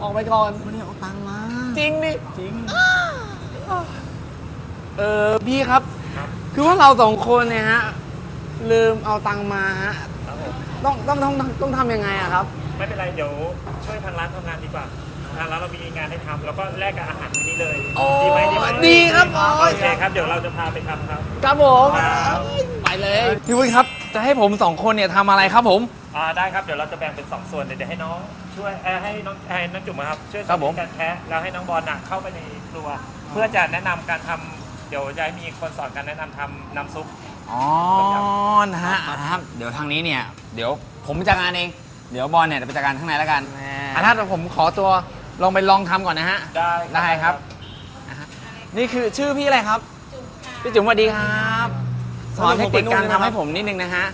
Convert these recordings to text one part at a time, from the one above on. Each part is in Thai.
ออกไปก่อนไม่ได้เอาตังค์มา จริงดิ จริง เออพี่ครับ คือว่าเราสองคนเนี่ยฮะ ลืมเอาตังค์มาฮะครับผมต้องต้องต้องต้องต้องทำยังไงอะครับ ไม่เป็นไร เดี๋ยวช่วยทางร้านทำงานดีกว่า ทางร้านเรามีงานให้ทำแล้วก็แลกกับอาหารที่นี่เลย โอ้ดีไหมดีไหมดีครับโอ้โอยเคครับ เดี๋ยวเราจะพาไปทำครับ ครับผมครับ ไปเลยพี่วุ้ยครับ จะให้ผมสองคนเนี่ยทำอะไรครับผม อ่าได้ครับ เดี๋ยวเราจะแบ่งเป็นสองส่วน เดี๋ยวให้น้อง ช่วยเอ่อให้น้องให้น้องจุ๋มนะครับช่วยสครับอผมนการแคะแล้วให้น้องบอลน่ะเข้าไปในครัว เพื่อจะแนะนำการทำเดี๋ยวจะให้มีคนสอนการแนะนำทำน้ำซุป อ๋อนะฮะครับ เดี๋ยวทางนี้เนี่ย เดี๋ยวผมจัดการเอง เดี๋ยวบอลเนี่ยจะไปจัดการข้างในแล้วกันอะถ้าผมขอตัวลองไปลองทำก่อนนะฮะ ได้ได้ครับอะฮะนี่คือชื่อพี่อะไรครับ พี่จุ๋มสวัสดีครับ สอนเทคนิคการทำให้ผมนิดนึงนะฮะ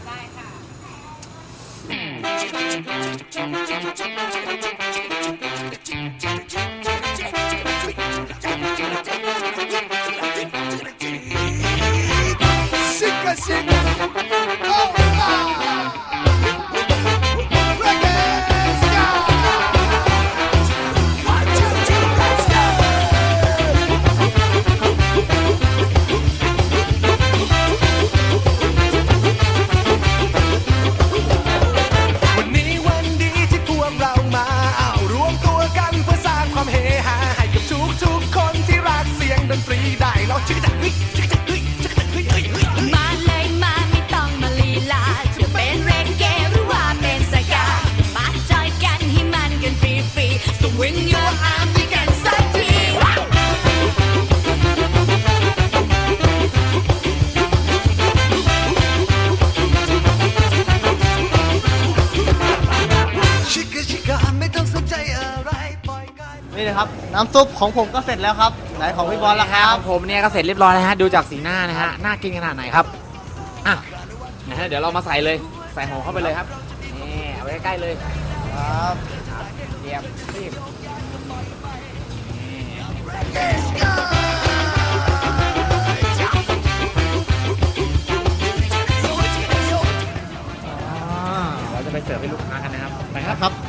Sick, sick. Oh, ah. ได้ลองชิคกี้พายชิคกี้ยชิคกี้ยเฮ้ยเฮ้ยเฮ้ยมาเลยมาไม่ต้องมาลีลาจะเป็นเรนเกหรือว่าเป็นสกามาจอยกันให้มันกันฟรีฟรีๆ so when your arm ด้วยกันสักทีชิกชิกไม่ต้องสนใจอะไรปล่อยกายนี่นะครับ น้ำซุปของผมก็เสร็จแล้วครับ ไหนของพี่บอลล่ะครับผมเนี่ยก็เสร็จเรียบร้อยแล้วฮะดูจากสีหน้านะฮะน่ากินขนาดไหนครับอะนะฮะเดี๋ยวเรามาใส่เลยใส่หัวเข้าไปเลยครับนี่เอาไว้ใกล้ๆเลยครับเตรียมรีบเราจะไปเสิร์ฟให้ลูกค้ากันนะครับไปครับครับ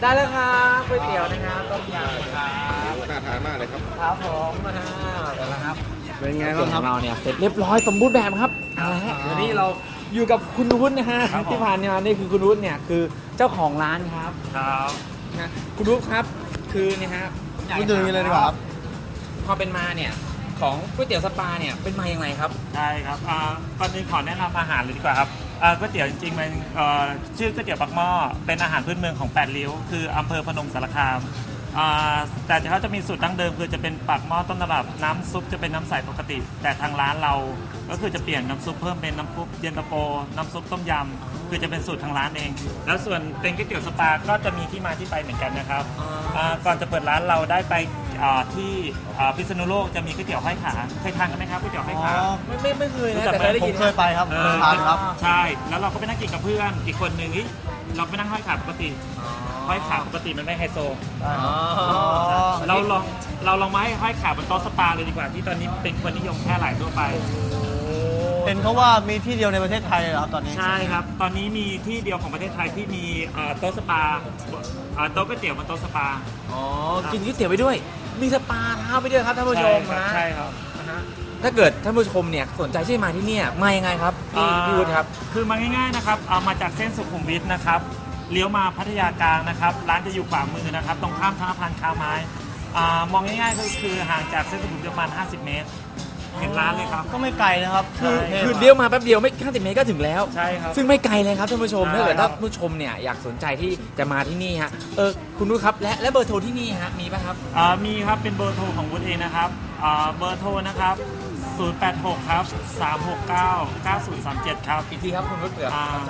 ได้แล้วครับก๋วยเตี๋ยวนะครับต้มยำครับน่าทานมากเลยครับครับผมนะฮะเดี๋ยวนะครับเป็นไงก๋วยบ้างครับเตี๋ยวของเราเนี่ยเสร็จเรียบร้อยสมบูรณ์แบบครับเอาละฮะเดี๋ยวนี้เราอยู่กับคุณวุฒินะฮะที่ผ่านมานี่คือคุณวุฒิเนี่ยคือเจ้าของร้านครับครับนะคุณวุฒิครับคือเนี่ยฮะผมอยากพูดจะถึงอย่างนี้เลยดีกว่าครับ ความเป็นมาเนี่ยของก๋วยเตี๋ยวสปาเนี่ยเป็นมาอย่างไรครับ ได้ครับอ่าก่อนอื่นขอแนะนำอาหารเลยดีกว่าครับ อ่าก๋วยเตี๋ยวจริงๆมันเอ่อชื่อก๋วยเตี๋ยวปักหม้อเป็นอาหารพื้นเมืองของแปดริ้ว คืออำเภอพนมสารคามอ่าแต่เขาจะมีสูตรดั้งเดิมคือจะเป็นปักหม้อต้นตำรับน้ำซุปจะเป็นน้ำใสปกติ แต่ทางร้านเราก็คือจะเปลี่ยนน้ำซุปเพิ่มเป็นน้ำซุปเย็นตาโฟน้ำซุปต้มยำคือจะเป็นสูตรทางร้านเอง แล้วส่วนเป็นก๋วยเตี๋ยวสปาก็จะมีที่มาที่ไปเหมือนกันนะครับอ่าก่อนจะเปิดร้านเราได้ไป อ่าที่อ่าพิษณุโลกจะมีก๋วยเตี๋ยวห้อยขาเคยทานกันไหมครับก๋วยเตี๋ยวห้อยขา ไม่ไม่ไม่เคยรู้นะจักแต่ไหม เคยได้ผยิมนเคยไปครับเอเคอยทานครับ ใช่ แล้วเราก็ไปนั่งกินกับเพื่อนอีกคนนึงเฮ้ยเราไปนั่งห้อยขาปกติห้อยขาปกติมันไม่ไฮโซ อ๋อ เราลองเราลองมาให้ห้อยขาบนโต๊ะสปาเลยดีกว่าที่ตอนนี้เป็นคนนิยมแพร่หลายทั่วไป เห็นเขาว่ามีที่เดียวในประเทศไทยเลยเหรอครับตอนนี้ ใช่ครับ ตอนนี้มีที่เดียวของประเทศไทยที่มีเอ่อโต๊ะสปาเอ่อโต๊ะก๋วยเตี๋ยวบนโต๊ะสปา อ๋อ กินก๋วยเตี๋ยวไปด้วย มีสปาเท้าไปด้วยครับท่านผู้ชมใช่ครับนะใช่ครับถ้าเกิดท่านผู้ชมเนี่ยสนใจที่จะมาที่เนี่ยมายังไงครับพี่อ่าพี่วุฒิครับ คือมาง่ายๆนะครับเอามาจากเส้นสุขุมวิทนะครับเลี้ยวมาพัทยากลางนะครับ ร้านจะอยู่ขวามือนะครับ ตรงข้ามธนาคารค้าไม้อ่ามองง่ายๆก็คือห่างจากเส้นสุขุมวิทประมาณ 50 เมตร เห็นร้านเลยครับ ก็ไม่ไกลนะครับคือเทพคือเลี้ยวมาแป๊บเดียวไม่50เมตรก็ถึงแล้ว ใช่ครับ ซึ่งไม่ไกลเลยครับท่านผู้ชมใช่ถ้าเกิดครัท่าบ นผู้ชมเนี่ยอยากสนใจที่จะมาที่นี่ฮะเออคุณนุชครับและและเบอร์โทรที่นี่ฮะมีป่ะครับ อ่ามีครับเป็นเบอร์โทรของวุฒิเองนะครับอ่าเบอร์โทรนะครับ 086 ครับ 369 9037 ครับอีกทีครับคุณนุชเผื่ออ่า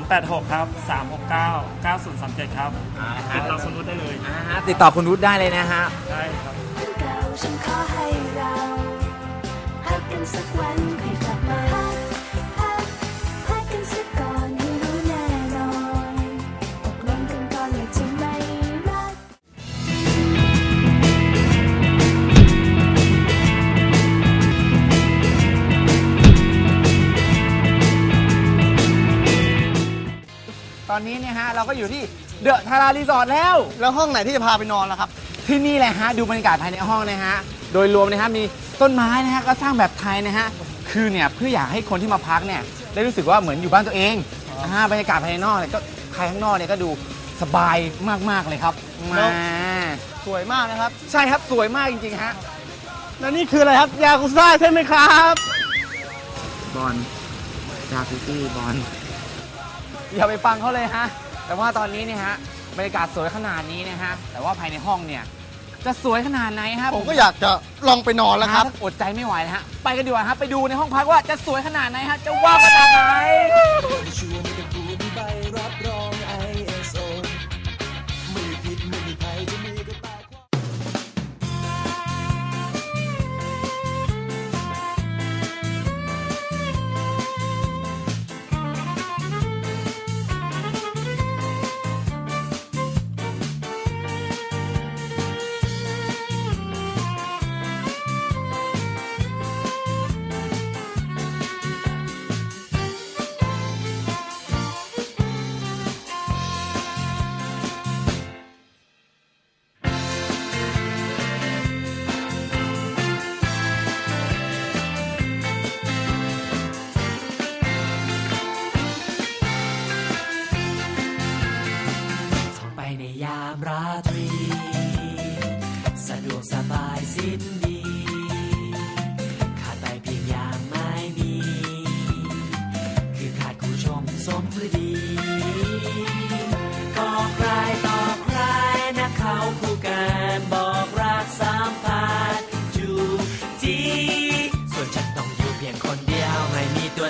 086 ครับ 369 9037 ครับอ่าฮะติดต่อคุณวุฒิได้เลยอ่าฮะติดต่อคุณนุชได้เลยนะฮะใช่ครับ เก่าฉันขอให้เราพั กกันสักวันค่อยกลับมาพักพักพักกันสักก่อนให้รู้แน่นอนตกลงกันก่อนเลยจะไม่รัก ตอนนี้เนี่ยฮะเราก็อยู่ที่เดอะทารารีสอร์ทแล้ว แล้วห้องไหนที่จะพาไปนอนล่ะครับ ที่นี่แหละฮะ ดูบรรยากาศภายในห้องนะฮะ โดยรวมนะฮะมีต้นไม้นะฮะก็สร้างแบบไทยนะฮะคือเนี่ยเพื่ออยากให้คนที่มาพักเนี่ยได้รู้สึกว่าเหมือนอยู่บ้านตัวเองนะฮะบรรยากาศภายในนอกเนี่ยก็ภายข้างนอกเนี่ยก็ดูสบายมากๆเลยครับแล้มาวสวยมากนะครับ ใช่ครับสวยมากจริงๆฮะแล้วนี่คืออะไรครับยากุซ่าใช่ไหมครับบอลจาคุตี้บอลอย่าไปฟังเขาเลยฮะแต่ว่าตอนนี้เนี่ยฮะบรรยากาศสวยขนาดนี้นะฮะแต่ว่าภายในห้องเนี่ย จะสวยขนาดไหนฮะผมก็อยากจะลองไปนอนแล้วครับถ้าอดใจไม่ไหวนะฮะ ไปกันดีกว่าครับ ไปดูในห้องพักว่าจะสวยขนาดไหนฮะ จะว้าวขนาดไหน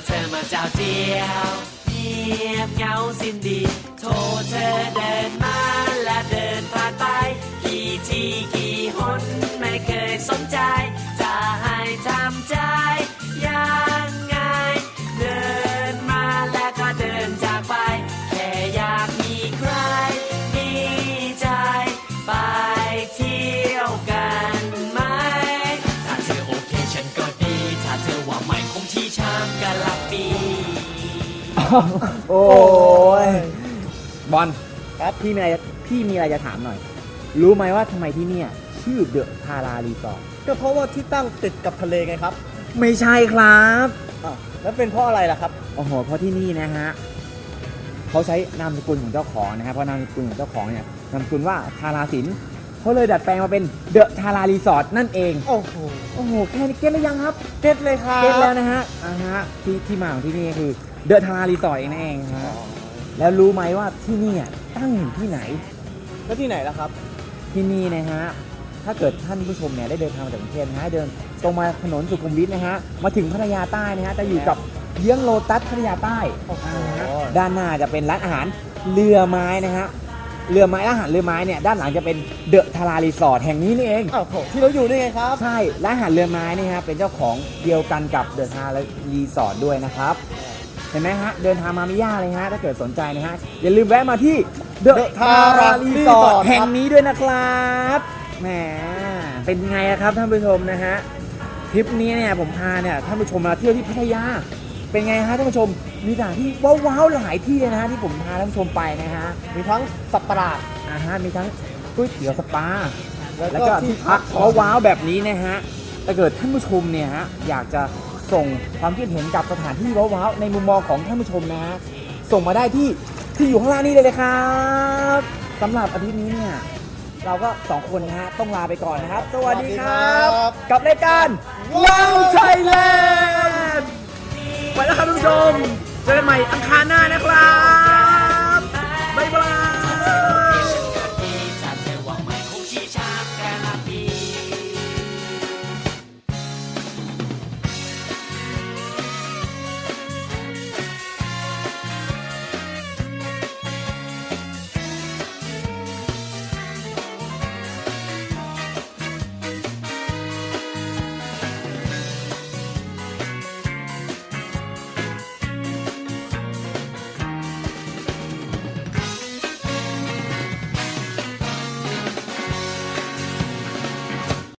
เธอมาเจ้าเจียวเงียบเงาสิ้นดี โทรเธอเดินมาและเดินผ่านไป กี่ทีกี่หนไม่เคยสนใจ จะให้ทำใจยังไง เดินมาแล้วก็เดินจากไป แค่อยากมีใครมีใจ ไปเที่ยวกันไหม ถ้าเธอโอเคฉันก็ดี ถ้าเธอว่าไม่คงที่ชามกะลับปี โอ้ยบอลครับพี่มีอะไรพี่มีอะไรจะถามหน่อย รู้ไหมว่าทำไมที่เนี่ย ชื่อเดอะทารารีสอร์ทก็เพราะว่าที่ตั้งติดกับทะเลไงครับไม่ใช่ครับอ้าวแล้วเป็นเพราะอะไรล่ะครับ โอ้โหเพราะที่นี่นะฮะเขาใช้นามสกุลของเจ้าของนะฮะเพราะนามสกุลของเจ้าของเนี่ยนามสกุลว่าทาราสินเขาเลยดัดแปลงมาเป็นเดอะทารารีสอร์ทนั่นเอง โอ้โหโอ้โหแค่นี้เก็ตหรือยังครับ เก็ตเลยครับเก็ตแล้วนะฮะอ่าฮะที่ที่มาของที่นี่คือ เดอะทารารีสอร์ทเองนั่นเองฮะแล้วรู้ไหมว่าที่นี่อะตั้งอยู่ที่ไหน แล้วที่ไหนล่ะครับ ที่นี่นะฮะ ถ้าเกิดท่านผู้ชมเนี่ยได้เดินทางมาจากกรุงเทพนะฮะเดินตรงมาถนนสุขุมวิทนะฮะ มาถึงพัทยาใต้นะฮะ จะอยู่กับเยื้องโลตัสพัทยาใต้โอ้โหอ่าฮะด้านหน้าจะเป็นร้านอาหารเรือไม้นะฮะ เรือไม้ร้านอาหารเรือไม้เนี่ยด้านหลังจะเป็นเดอะทารารีสอร์ทแห่งนี้นี่เอง อ้าวโหที่เราอยู่นี่ไงครับ ใช่ร้านอาหารเรือไม้นี่ฮะเป็นเจ้าของเดียวกันกับเดอะทารารีสอร์ทด้วยนะครับ เห็นไหมฮะ เดินทางมาไม่ยากเลยฮะ ถ้าเกิดสนใจนะฮะ อย่าลืมแวะมาที่เดอะ The ทา Tara รารีสอร์ท Resort แห่งนี้ด้วยนะครับแหมเป็นไงอะครับท่านผู้ชมนะฮะทริปนี้เนี่ยผมพาเนี่ยท่านผู้ชมมาเที่ยวที่พัทยา เป็นไงฮะท่านผู้ชมมีสถานที่ว้าวๆหลายที่เลยนะฮะที่ผมพาท่านผู้ชมไปนะฮะมีทั้งสัตว์ประหลาดอ่าฮะมีทั้งก๋วยเตี๋ยวสปา แล้วแล้วก็ก็ที่ที่พัพักกว้าวๆแบบนี้นะฮะ ถ้าเกิดท่านผู้ชมเนี่ยฮะอยากจะ ส่งความคิดเห็นกับสถานที่ว้าวๆในมุมมองของท่านผู้ชมนะฮะส่งมาได้ที่ที่อยู่ข้างล่างนี้เลยเลยครับสำหรับอาทิตย์นี้เนี่ยเราก็สองคนนะฮะต้องลาไปก่อนนะครับ สวัสดีครับ กับรายการว้าวไทยแลนด์ไปแล้วครับท่านผู้ชมเจอกันใหม่อังคารหน้านะครับ